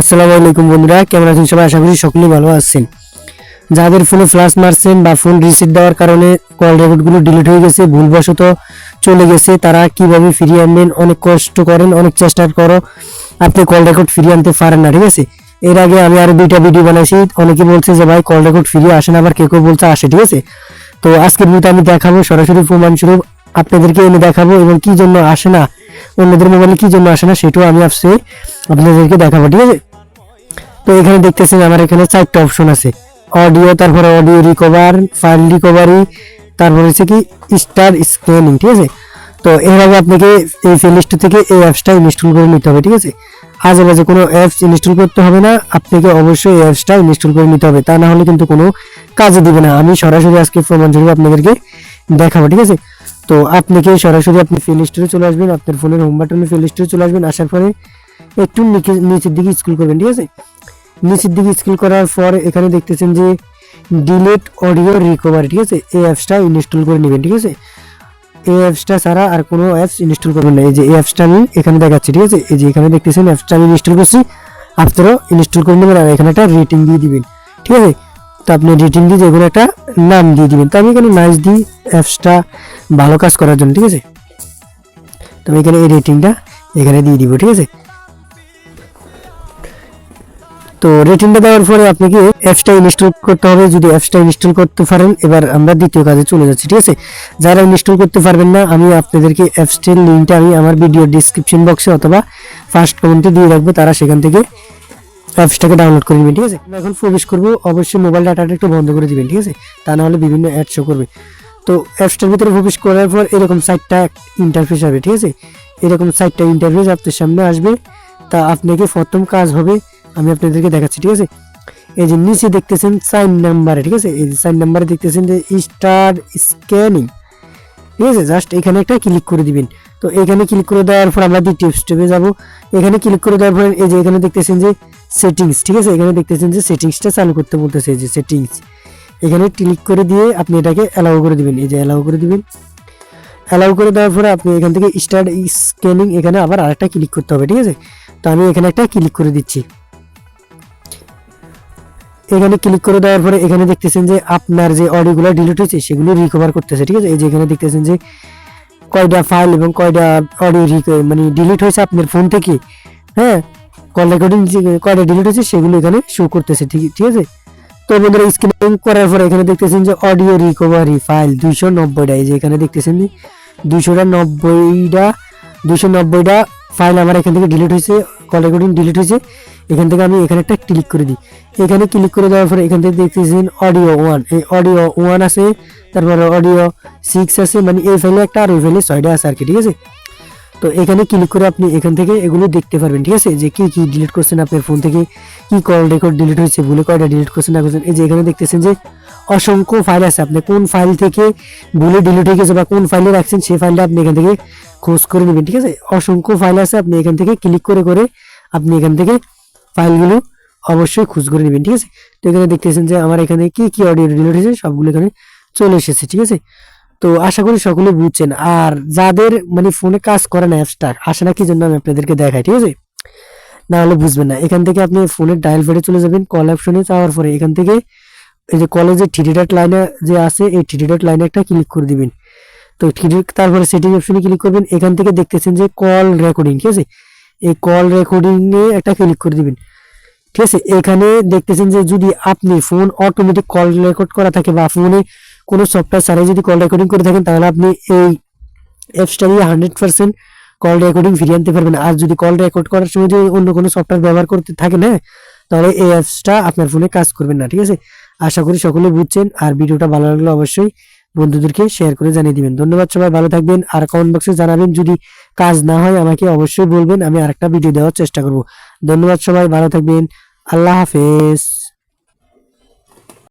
আসসালামু আলাইকুম বন্ধুরা, কেমন আছেন সবাই? আশা করি সকলেই ভালো আছেন। যাদের ফোনে ফ্লাশ মারছেন বা ফোন রিসিভ দেওয়ার কারণে কল রেকর্ডগুলো ডিলিট হয়ে গেছে, ভুলবশত চলে গেছে, তারা কীভাবে ফিরিয়ে আনবেন, অনেক কষ্ট করেন, অনেক চেষ্টা করো, আপনি কল রেকর্ড ফিরিয়ে আনতে পারেন না, ঠিক আছে? এর আগে আমি আরও দুইটা ভিডিও বানাইছি, অনেকে বলছে যে ভাই কল রেকর্ড ফিরিয়ে আসে না আবার কেউ কেউ বলছে আসে, ঠিক আছে? তো আজকের ভিডিওতে আমি দেখাবো সরাসরি প্রমাণস্বরূপ আপনাদেরকে এনে দেখাবো এবং কি জন্য আসে না, অন্যদের মোবাইলে কি জন্য আসে না, সেটাও আমি আসছে আপনাদেরকে দেখাবো, ঠিক আছে? তো এখানে দেখতেছেন আমার এখানে চারটা অপশন আছে। অডিও তারপরে অডিও রিকভার ফাইল রিকভারি তারপর হচ্ছে কি স্টার স্ক্যানিং ঠিক আছে? তো আগে আপনাকে এই প্লে থেকে এই অ্যাপসটা ইনস্টল করে নিতে হবে, ঠিক আছে? আজে বাজে কোনো অ্যাপস ইনস্টল করতে হবে না, আপনাকে অবশ্যই এই অ্যাপসটা ইনস্টল করে নিতে হবে। তা না হলে কিন্তু কোনো কাজে দিবে না। আমি সরাসরি আজকে প্রমাণ প্রমাণস্বরূপ আপনাদেরকে দেখাবো, ঠিক আছে? তো আপনাকে সরাসরি আপনি প্লে স্টোরে চলে আসবেন, আপনার ফোনের হোম বাটনে প্লে চলে আসবেন, আসার পরে একটু নিচে- নিচের দিকে স্ক্রল করবেন, ঠিক আছে? নিচের দিকে স্ক্রল করার পর এখানে দেখতেছেন যে ডিলেট অডিও রিকভারি ঠিক আছে? এই অ্যাপসটা ইনস্টল করে নেবেন, ঠিক আছে? এই অ্যাপসটা ছাড়া আর কোনো অ্যাপস ইনস্টল করবেন না। এই যে এই অ্যাপসটা আমি এখানে দেখাচ্ছি, ঠিক আছে? এই যে এখানে দেখতেছেন অ্যাপসটা আমি ইনস্টল করছি। আপনারাও ইনস্টল করে নেবেন আর এখানে একটা রেটিং দিয়ে দিবেন, ঠিক আছে? তো আপনি রেটিং দিয়ে যেগুলো একটা নাম দিয়ে দিবেন। তো আমি এখানে নাইস দিই অ্যাপসটা ভালো কাজ করার জন্য, ঠিক আছে? তো আমি এখানে এই রেটিংটা এখানে দিয়ে দিব, ঠিক আছে? তো রেটিংটা দেওয়ার পরে আপনাকে অ্যাপসটা ইনস্টল করতে হবে? যদি অ্যাপসটা ইনস্টল করতে পারেন, এবার আমরা দ্বিতীয় কাজে চলে যাচ্ছি, ঠিক আছে? যারা ইনস্টল করতে পারবেন না, আমি আপনাদেরকে অ্যাপসটির লিঙ্কটা আমি আমার ভিডিও ডিসক্রিপশন বক্সে অথবা ফার্স্ট কমেন্টে দিয়ে রাখব, তারা সেখান থেকে অ্যাপসটাকে ডাউনলোড করে নেবেন, ঠিক আছে? এখন প্রবেশ করব, অবশ্যই মোবাইল ডাটাটা একটু বন্ধ করে দিবেন, ঠিক আছে? তা না হলে বিভিন্ন অ্যাড শো করবে। তো অ্যাপসটার ভিতরে প্রবেশ করার পর এরকম সাইটটা ইন্টারফেস হবে, ঠিক আছে? এরকম সাইটটা ইন্টারফেস আপনার সামনে আসবে। তা আপনাকে প্রথম কাজ হবে আমি আপনাদেরকে দেখাচ্ছি, ঠিক আছে? এই যে নিচে দেখতেছেন সাইন নাম্বারে, ঠিক আছে? এই সাইন নাম্বারে দেখতেছেন যে স্টার স্ক্যানিং, ঠিক আছে? জাস্ট এখানে একটা ক্লিক করে দিবেন। তো এখানে ক্লিক করে দেওয়ার পর আমরা দ্বিতীয় স্টেপে যাব। এখানে ক্লিক করে দেওয়ার পর এই যে এখানে দেখতেছেন যে সেটিংস ঠিক আছে? এখানে দেখতেছেন যে সেটিংসটা চালু করতে বলতেছে যে সেটিংস এখানে ক্লিক করে দিয়ে আপনি এটাকে অ্যালাউ করে দিবেন। এই যে অ্যালাউ করে দিবেন। অ্যালাউ করে দেওয়ার পরে আপনি এখান থেকে স্টার্ট স্ক্যানিং এখানে আবার আরেকটা ক্লিক করতে হবে, ঠিক আছে? তো আমি এখানে একটা ক্লিক করে দিচ্ছি। এখানে ক্লিক করে দেওয়ার পরে এখানে দেখতেছেন যে আপনার যে অডিওগুলো ডিলিট হয়েছে, সেগুলো রিকভার করতেছে, ঠিক আছে? এই যে এখানে দেখতেছেন যে কয়টা ফাইল এবং কয়টা অডিও রিক মানে ডিলিট হয়েছে আপনার ফোন থেকে হ্যাঁ? কল রেকর্ডিং কয়টা ডিলিট হয়েছে, সেগুলো এখানে শো করতেছে, ঠিক ঠিক আছে? তো বন্ধুরা স্ক্রিনিং করার পরে এখানে দেখতেছেন যে অডিও রিকভারি ফাইল দুইশো নব্বইটা, এই যে এখানে দেখতেছেন দুইশোটা নব্বইটা, দুইশো নব্বইটা ফাইল আমার এখান থেকে ডিলিট হয়েছে কল রেকর্ডিং ডিলিট হয়েছে। এখান থেকে আমি এখানে একটা ক্লিক করে দিই। এখানে ক্লিক করে দেওয়ার পরে এখান থেকে দেখতেছেন অডিও ওয়ান এই অডিও ওয়ান আছে, তারপরে অডিও সিক্স আছে মানে এই ফাইলে একটা আর ওই ফাইলে ছয়টা আছে আর কি, ঠিক আছে? তো এখানে ক্লিক করে আপনি এখান থেকে এগুলো দেখতে পারবেন, ঠিক আছে? যে কি কি ডিলিট করছেন আপনার ফোন থেকে, কি কল রেকর্ড ডিলিট হয়েছে, ভুলে কয়টা ডিলিট করছেন, না করছেন, এই যে এখানে দেখতেছেন যে অসংখ্য ফাইল আছে। আপনি কোন ফাইল থেকে ভুলে ডিলিট হয়ে গেছে বা কোন ফাইলে রাখছেন, সেই ফাইলটা আপনি এখান থেকে খোঁজ করে নেবেন, ঠিক আছে? অসংখ্য ফাইল আছে, আপনি এখান থেকে ক্লিক করে করে আপনি এখান থেকে ফাইলগুলো অবশ্যই খোঁজ করে নেবেন, ঠিক আছে? তো এখানে দেখতেছেন যে আমার এখানে কি কি অডিও ডিলিট হয়েছে, সবগুলো এখানে চলে এসেছে, ঠিক আছে? তো আশা করি সকলে বুঝছেন। আর যাদের মানে ফোনে কাজ করে না অ্যাপসটা, আসে না, কি জন্য আমি আপনাদেরকে দেখাই, ঠিক আছে? না হলে বুঝবেন না। এখান থেকে আপনি ফোনের ডায়াল ফেটে চলে যাবেন কল অপশনে যাওয়ার পরে এখান থেকে এই যে কলেজে থ্রি ডট লাইনে যে আছে, এই থ্রি ডট লাইনে একটা ক্লিক করে দিবেন। তো থ্রি তারপরে সেটিং অপশনে ক্লিক করবেন। এখান থেকে দেখতেছেন যে কল রেকর্ডিং ঠিক আছে? এই কল রেকর্ডিংয়ে একটা ক্লিক করে দিবেন। ঠিক আছে? এখানে দেখতেছেন যে যদি আপনি ফোন অটোমেটিক কল রেকর্ড করা থাকে বা ফোনে কোনো সফটওয়্যার ছাড়াই যদি কল রেকর্ডিং করে থাকেন, তাহলে আপনি এই অ্যাপসটা দিয়ে হান্ড্রেড পার্সেন্ট কল রেকর্ডিং ফিরিয়ে আনতে পারবেন। আর যদি কল রেকর্ড করার সময় যদি অন্য কোনো সফটওয়্যার ব্যবহার করতে থাকেন হ্যাঁ? তাহলে এই অ্যাপসটা আপনার ফোনে কাজ করবেন না, ঠিক আছে? আশা করি সকলে বুঝছেন। আর ভিডিওটা ভালো লাগলে অবশ্যই বন্ধুদেরকে শেয়ার করে জানিয়ে দিবেন। ধন্যবাদ সবাই, ভালো থাকবেন। আর কমেন্ট বক্সে জানাবেন, যদি কাজ না হয় আমাকে অবশ্যই বলবেন, আমি আরেকটা ভিডিও দেওয়ার চেষ্টা করব। ধন্যবাদ সবাই, ভালো থাকবেন। আল্লাহ হাফেজ।